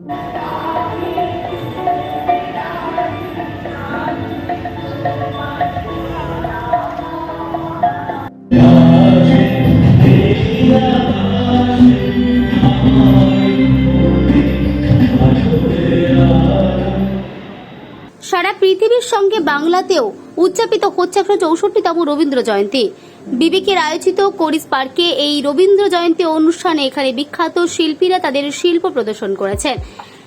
সারা পৃথিবীর সঙ্গে বাংলাতেও উদযাপিত হচ্ছে একশো চৌষট্টিতম রবীন্দ্র জয়ন্তী। বিবেকের আয়োজিত করিস পার্কে এই রবীন্দ্র জয়ন্তী অনুষ্ঠানে এখানে বিখ্যাত শিল্পীরা তাদের শিল্প প্রদর্শন করেছেন।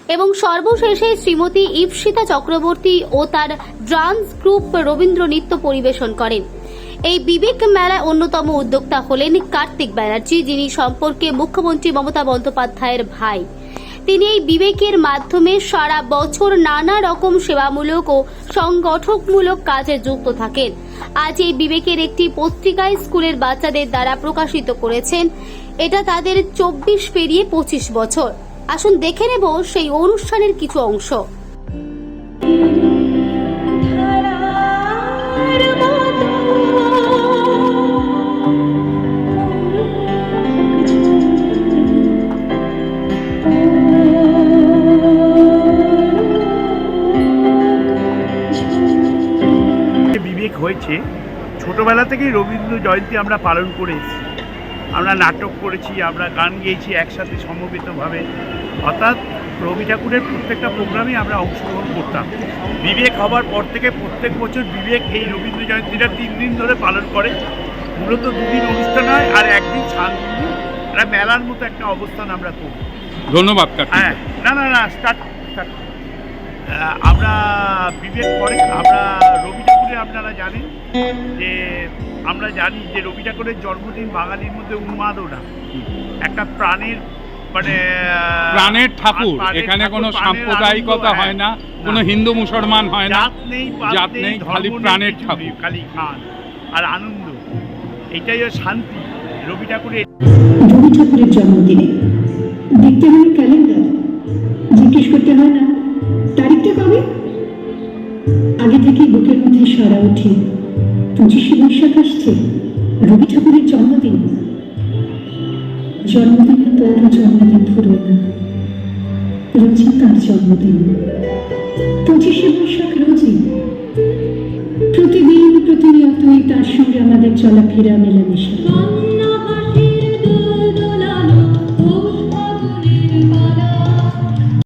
এবং সর্বশেষে শ্রীমতী ইপসিতা চক্রবর্তী ও তার ডান্স গ্রুপ রবীন্দ্র নৃত্য পরিবেশন করেন। এই বিবেক মেলায় অন্যতম উদ্যোক্তা হলেন কার্তিক ব্যানার্জি, যিনি সম্পর্কে মুখ্যমন্ত্রী মমতা বন্দ্যোপাধ্যায়ের ভাই। তিনি এই বিবেকের মাধ্যমে সারা বছর নানা রকম সেবামূলক ও সংগঠকমূলক কাজে যুক্ত থাকেন। আজ এই বিবেকের একটি পত্রিকায় স্কুলের বাচ্চাদের দ্বারা প্রকাশিত করেছেন। এটা তাদের চব্বিশ পেরিয়ে পঁচিশ বছর। আসুন দেখে নেব সেই অনুষ্ঠানের কিছু অংশ। হয়েছে। ছোটোবেলা থেকেই রবীন্দ্র জয়ন্তী আমরা পালন করে এসেছি। আমরা নাটক করেছি আমরা গান গেয়েছি একসাথে সমবেতভাবে। অর্থাৎ রবি ঠাকুরের প্রত্যেকটা প্রোগ্রামে আমরা অংশগ্রহণ করতাম। বিবেক হবার পর থেকে প্রত্যেক বছর বিবেক এই রবীন্দ্র জয়ন্তীটা তিন দিন ধরে পালন করে। মূলত দুদিন অনুষ্ঠান হয় আর একদিন শান্তি একটা মেলার মতো একটা অবস্থান আমরা করি। ধন্যবাদ হ্যাঁ না না না স্টার্ট স্টার্ট। আমরা বিবেক করে আমরা আপনারা জানেন যে আমরা জানি যে রবি ঠাকুরের জন্মদিন বাঙালির মধ্যে উন্মাদনা একটা প্রাণের মানে প্রাণের ঠাকুর এখানে কোনো সাম্প্রদায়িকতা হয় না। কোনো হিন্দু মুসলমান হয় না জাত নেই জাত নেই, খালি প্রাণের ঠাকুর। খালি খান আর আনন্দ। এটাই শান্তি। রবি ঠাকুরের রবি ঠাকুরের জন্মদিনে দেখতে হয় ক্যালেন্ডার। জিজ্ঞেস করতে হয় না তারিখটা কবে? আগে থেকেই বুকের মধ্যে ওঠে পঁচিশে বৈশাখ আসছে, রবি ঠাকুরের জন্মদিন। জন্মদিনের তোর জন্মদিন ধরবে না। রোজই তার জন্মদিন। পঁচিশে বৈশাখ রোজই। প্রতিদিন প্রতিনিয়তই তার সঙ্গে আমাদের চলাফেরা মেলামেশা।